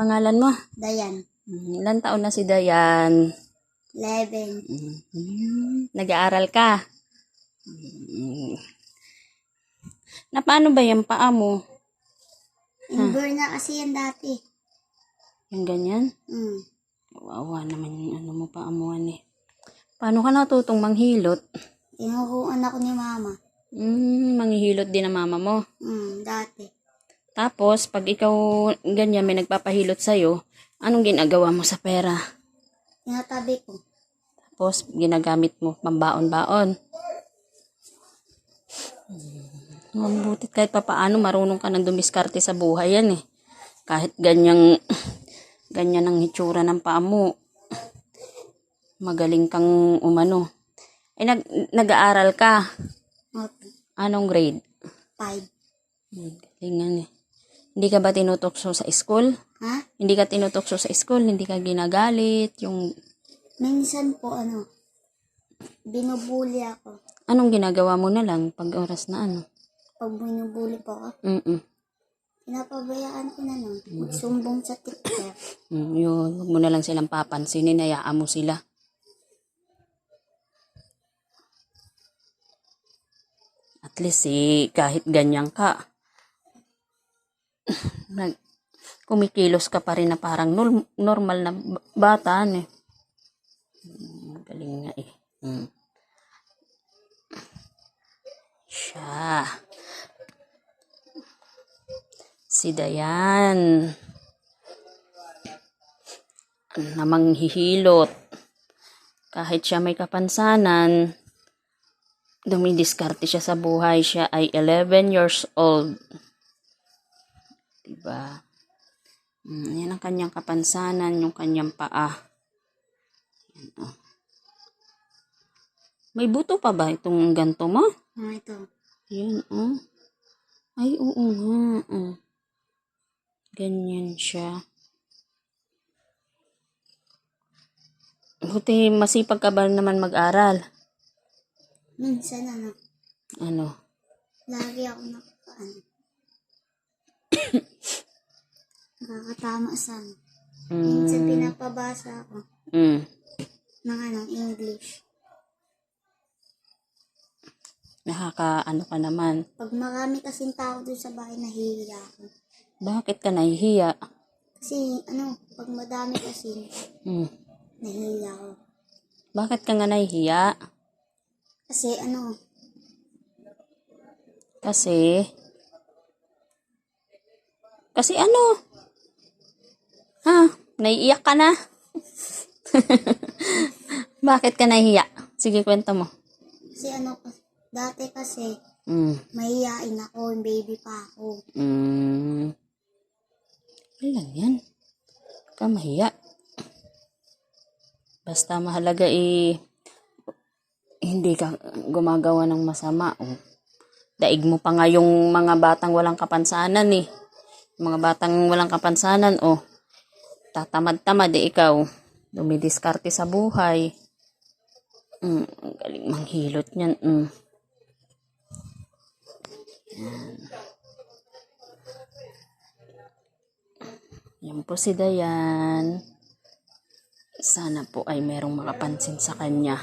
pangalan mo? Dayan. Mm, Ilan taon na si Dayan? 11. Mm, Nag-aaral ka? Mm. Na paano ba yung paa mo? Inborn na kasi yan dati. Yung ganyan? Mm. Wawa naman yung ano mo paa mo eh. Paano ka natutong manghilot? Tinuruan ako ni mama. Mm, manghihilot din ang mama mo. Mm, dati. Tapos, pag ikaw ganyan may nagpapahilot sa'yo, anong ginagawa mo sa pera? Tinatabi ko. Tapos, ginagamit mo pambaon-baon. Mabutit kahit papaano marunong ka nang dumiskarte sa buhay yan eh. Kahit ganyang, ganyan ang hitsura ng paa mo. Magaling kang umano. Eh, nag, nag-aaral ka. Okay. Anong grade? 5. Hmm, Galingan eh. Hindi ka ba tinutokso sa school? Ha? Hindi ka tinutokso sa school? Hindi ka ginagalit? Yung Minsan po ano, binubuli ako. Anong ginagawa mo na lang pag oras na ano? Pag binubuli po ako, Mm-mm. pinapabayaan ko na lang. Magsumbong sa TikTok. Mm, yun, huwag mo na lang silang papansinin, hayaan mo sila. At least eh, kahit ganyan ka, nag, kumikilos ka pa rin na parang nor- normal na bata, ano eh. Mm, galing nga eh. Mm. Siya. Si Dayan. Namang hihilot. Kahit siya may kapansanan, dumidiskarte siya sa buhay. Siya ay 11 years old. Diba? Mm, yan ang kanyang kapansanan, yung kanyang paa. Yan, oh. May buto pa ba itong ganto mo? Ah, ito. Yan, oh. Ay, oo nga. Oh. Ganyan siya. Buti masipag ka ba naman mag-aral? Minsan ano, Ano? lagi ako nakakaano. Nakakatama sa ano. Minsan Mm, pinapabasa ako mm. ng ano, English. Nakaka, ano ka naman. Pag marami kasing tao doon sa bahay, nahihiya ako. Bakit ka nahihiya? Kasi, ano, pag madami kasi, Mm. nahihiya ako. Bakit ka nga nahihiya? Kasi, ano, Kasi, kasi ano? Ha? Naiiyak ka na? Bakit ka nahihiya? Sige, kwento mo. kasi ano, dati kasi, Mm. mahihiyain ako, baby pa ako. Mm. Ilan yan? Ka mahiya. Basta mahalaga eh, hindi ka gumagawa ng masama. O, daig mo pa nga yung mga batang walang kapansanan eh. Mga batang walang kapansanan, o, tatamad-tamad eh ikaw. Dumidiskarte sa buhay. Mm, ang galing manghilot niyan. Mm. Yan po si Dayan. Sana po ay merong makapansin sa kanya.